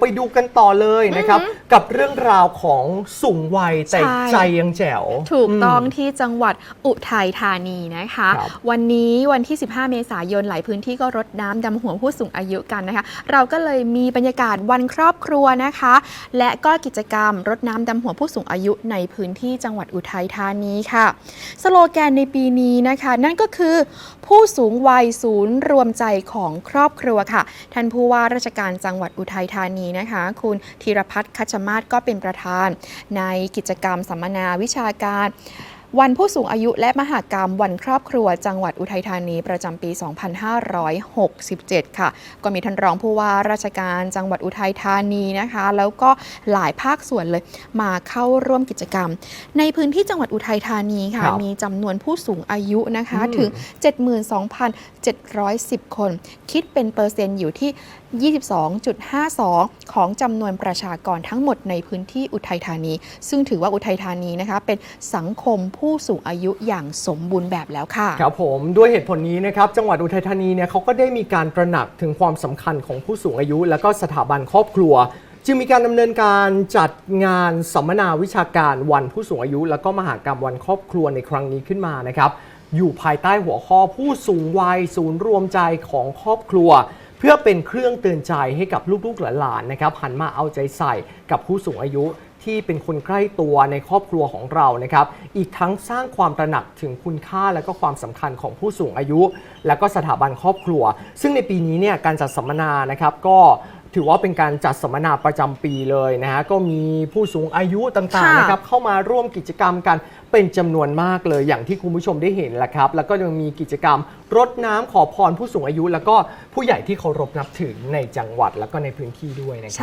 ไปดูกันต่อเลยนะครับ กับเรื่องราวของสูงวัยแต่ใช่ใจยังแจ๋ว ถูกต้องมที่จังหวัดอุทัยธานีนะคะครับวันนี้วันที่ 15 เมษายนหลายพื้นที่ก็รดน้ำดำหัวผู้สูงอายุกันนะคะ เราก็เลยมีบรรยากาศวันครอบครัวนะคะ และก็กิจกรรมรดน้ำดำหัวผู้สูงอายุในพื้นที่จังหวัดอุทัยธานีค่ะ สโลแกนในปีนี้นะคะ นั่นก็คือ ผู้สูงวัยศูนย์รวมใจของครอบครัวค่ะท่านผู้ว่าราชการจังหวัดอุทัยธานีนะคะ คุณธีรพัฒน์คัชมาศก็เป็นประธาน ในกิจกรรมสัมมนาวิชาการ วันผู้สูงอายุและมหากรรมวันครอบครัว จังหวัดอุทัยธานีประจำปี 2567 ค่ะ ก็มีท่านรองผู้ว่าราชการจังหวัดอุทัยธานีนะคะ แล้วก็หลายภาคส่วนเลยมาเข้าร่วมกิจกรรม ในพื้นที่จังหวัดอุทัยธานีค่ะครับมีจำนวนผู้สูงอายุนะคะอืมถึง 72,710 คน คิดเป็นเปอร์เซ็นต์อยู่ที่ 22.52 ของจำนวนประชากรทั้งหมดในพื้นที่อุทัยธานี ซึ่งถือว่าอุทัยธานีนะคะเป็นสังคมผู้ผู้สูงอายุอย่างสมบูรณ์แบบแล้วค่ะ ครับผมด้วยเหตุผลนี้นะครับจังหวัดอุทัยธานีเนี่ยเขาก็ได้มีการตระหนักถึงความสำคัญของผู้สูงอายุ และก็สถาบันครอบครัว จึงมีการดำเนินการจัดงานสัมมนาวิชาการวันผู้สูงอายุ และก็มหากรรมวันครอบครัวในครั้งนี้ขึ้นมานะครับอยู่ภายใต้หัวข้อผู้สูงวัยศูนย์รวมใจของครอบครัว เพื่อเป็นเครื่องเตือนใจให้กับลูกๆหลานๆนะครับหันมาเอาใจใส่กับผู้สูงอายุที่เป็นคนใกล้ตัวในครอบครัวของเรานะครับ อีกทั้งสร้างความตระหนักถึงคุณค่าและก็ความสำคัญของผู้สูงอายุ และก็สถาบันครอบครัว ซึ่งในปีนี้เนี่ยการจัดสัมมนานะครับก็ ถือว่าเป็นการจัดสัมมนาประจำปีเลยนะฮะก็มีผู้สูงอายุต่างๆค่ะ นะครับเข้ามาร่วมกิจกรรมกันเป็นจำนวนมากเลยอย่างที่คุณผู้ชมได้เห็นแหละครับ แล้วก็ยังมีกิจกรรมรดน้ำขอพรผู้สูงอายุ แล้วก็ผู้ใหญ่ที่เคารพนับถือในจังหวัดแล้วก็ในพื้นที่ด้วยนะครับ